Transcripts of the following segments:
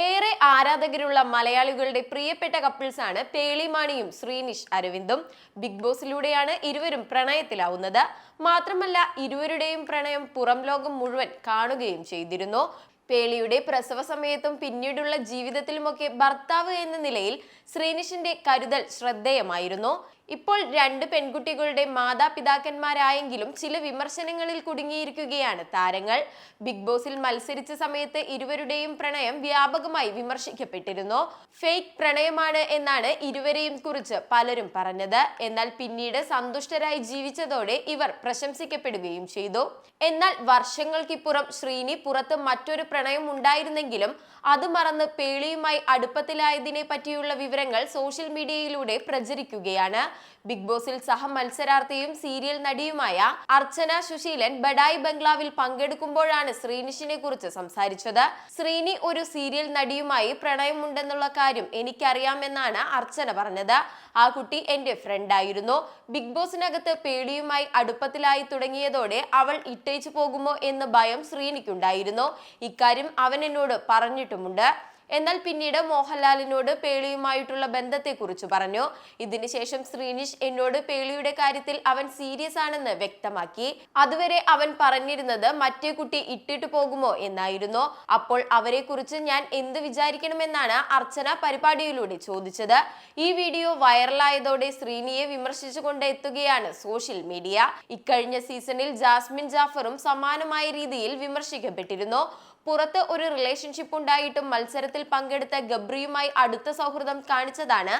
ഏറെ ആരാധകരുള്ള മലയാളികളുടെ പ്രിയപ്പെട്ട കപ്പിൾസ് ആണ് പേളിമാണിയും ശ്രീനിഷ് അരവിന്ദും. ബിഗ് ബോസിലൂടെയാണ് ഇരുവരും പ്രണയത്തിലാവുന്നത്. മാത്രമല്ല ഇരുവരുടെയും പ്രണയം പുറം ലോകം മുഴുവൻ കാണുകയും ചെയ്തിരുന്നു. പേളിയുടെ പ്രസവ സമയത്തും പിന്നീടുള്ള ജീവിതത്തിലുമൊക്കെ ഭർത്താവ് എന്ന നിലയിൽ ശ്രീനിഷിന്റെ കരുതൽ ശ്രദ്ധേയമായിരുന്നു. ഇപ്പോൾ രണ്ട് പെൺകുട്ടികളുടെ മാതാപിതാക്കന്മാരായെങ്കിലും ചില വിമർശനങ്ങളിൽ കുടുങ്ങിയിരിക്കുകയാണ്. താരങ്ങൾ ബിഗ് ബോസിൽ മത്സരിച്ച സമയത്ത് ഇരുവരുടെയും പ്രണയം വ്യാപകമായി വിമർശിക്കപ്പെട്ടിരുന്നു. ഫേക്ക് പ്രണയമാണ് എന്നാണ് ഇരുവരെയും കുറിച്ച് പലരും പറഞ്ഞത്. എന്നാൽ പിന്നീട് സന്തുഷ്ടരായി ജീവിച്ചതോടെ ഇവർ പ്രശംസിക്കപ്പെടുകയും ചെയ്തു. എന്നാൽ വർഷങ്ങൾക്കിപ്പുറം ശ്രീനി പുറത്ത് മറ്റൊരു പ്രണയം ഉണ്ടായിരുന്നെങ്കിലും അത് മറന്ന് പേളിയുമായി അടുപ്പത്തിലായതിനെ പറ്റിയുള്ള വിവരങ്ങൾ സോഷ്യൽ മീഡിയയിലൂടെ പ്രചരിക്കുകയാണ്. ബിഗ് ബോസിൽ സഹ മത്സരാർത്ഥിയും സീരിയൽ നടിയുമായ അർച്ചന സുശീലൻ ബഡായി ബംഗ്ലാവിൽ പങ്കെടുക്കുമ്പോഴാണ് ശ്രീനിഷിനെ കുറിച്ച് സംസാരിച്ചത്. ശ്രീനി ഒരു സീരിയൽ നടിയുമായി പ്രണയമുണ്ടെന്നുള്ള കാര്യം എനിക്കറിയാമെന്നാണ് അർച്ചന പറഞ്ഞത്. ആ കുട്ടി എന്റെ ഫ്രണ്ടായിരുന്നു ബിഗ് ബോസിനകത്ത് പേടിയുമായി അടുപ്പത്തിലായി തുടങ്ങിയതോടെ അവൾ ഇട്ടേച്ചു പോകുമോ എന്ന് ഭയം ശ്രീനിക്കുണ്ടായിരുന്നു. ഇക്കാര്യം അവൻ എന്നോട് പറഞ്ഞിട്ടുമുണ്ട്. എന്നാൽ പിന്നീട് മോഹൻലാലിനോട് പേളിയുമായിട്ടുള്ള ബന്ധത്തെക്കുറിച്ച് പറഞ്ഞു. ഇതിനുശേഷം ശ്രീനിഷ് എന്നോട് പേളിയുടെ കാര്യത്തിൽ അവൻ സീരിയസ് ആണെന്ന് വ്യക്തമാക്കി. അതുവരെ അവൻ പറഞ്ഞിരുന്നത് മറ്റേ കുട്ടി ഇട്ടിട്ട് പോകുമോ എന്നായിരുന്നു. അപ്പോൾ അവരെ കുറിച്ച് ഞാൻ എന്ത് വിചാരിക്കണമെന്നാണ് അർച്ചന പരിപാടിയിലൂടെ ചോദിച്ചത്. ഈ വീഡിയോ വൈറലായതോടെ ശ്രീനിയെ വിമർശിച്ചുകൊണ്ട് എത്തുകയാണ് സോഷ്യൽ മീഡിയ. ഇക്കഴിഞ്ഞ സീസണിൽ ജാസ്മിൻ ജാഫറും സമാനമായ രീതിയിൽ വിമർശിക്കപ്പെട്ടിരുന്നു. പുറത്ത് ഒരു റിലേഷൻഷിപ്പ് ഉണ്ടായിട്ടും മത്സരത്തിൽ പങ്കെടുത്ത ഗബ്രിയുമായി അടുത്ത സൗഹൃദം കാണിച്ചതാണ്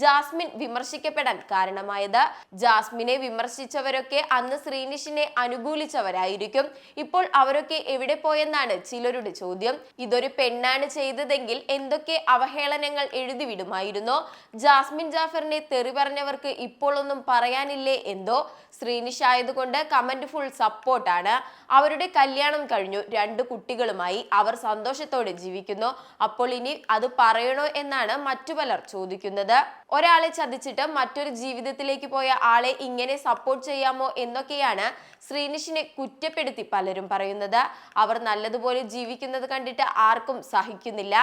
ജാസ്മിൻ വിമർശിക്കപ്പെടാൻ കാരണമായത്. ജാസ്മിനെ വിമർശിച്ചവരൊക്കെ അന്ന് ശ്രീനിഷിനെ അനുകൂലിച്ചവരായിരിക്കും. ഇപ്പോൾ അവരൊക്കെ എവിടെ പോയെന്നാണ് ചിലരുടെ ചോദ്യം. ഇതൊരു പെണ്ണാണ് ചെയ്തതെങ്കിൽ എന്തൊക്കെ അവഹേളനങ്ങൾ എഴുതിവിടുമായിരുന്നോ? ജാസ്മിൻ ജാഫറിനെ തെറി പറഞ്ഞവർക്ക് ഇപ്പോൾ ഒന്നും പറയാനില്ലേ എന്തോ? ശ്രീനിഷ് ആയതുകൊണ്ട് കമന്റ് ഫുൾ സപ്പോർട്ടാണ്. അവരുടെ കല്യാണം കഴിഞ്ഞു. രണ്ട് കുട്ടികളുമായി അവർ സന്തോഷത്തോടെ ജീവിക്കുന്നു. അപ്പോൾ ഇനി അത് പറയണോ എന്നാണ് മറ്റു പലർ ചോദിക്കുന്നത്. ഒരാളെ ചതിച്ചിട്ട് മറ്റൊരു ജീവിതത്തിലേക്ക് പോയ ആളെ ഇങ്ങനെ സപ്പോർട്ട് ചെയ്യാമോ എന്നൊക്കെയാണ് ശ്രീനിഷിനെ കുറ്റപ്പെടുത്തി പലരും പറയുന്നത്. അവർ നല്ലതുപോലെ ജീവിക്കുന്നത് കണ്ടിട്ട് ആർക്കും സഹിക്കുന്നില്ല.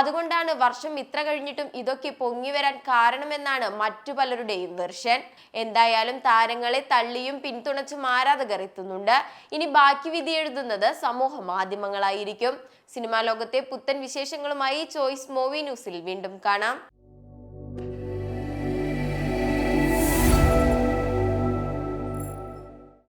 അതുകൊണ്ടാണ് വർഷം ഇത്ര കഴിഞ്ഞിട്ടും ഇതൊക്കെ പൊങ്ങി വരാൻ കാരണമെന്നാണ് മറ്റു പലരുടെയും വെർഷൻ. എന്തായാലും താരങ്ങളെ തള്ളിയും പിന്തുണച്ചും ആരാധകർ എത്തുന്നുണ്ട്. ഇനി ബാക്കി വിധി എഴുതുന്നത് സമൂഹ മാധ്യമങ്ങളായിരിക്കും. സിനിമാ ലോകത്തെ പുത്തൻ വിശേഷങ്ങളുമായി ചോയ്സ് മൂവി ന്യൂസിൽ വീണ്ടും കാണാം.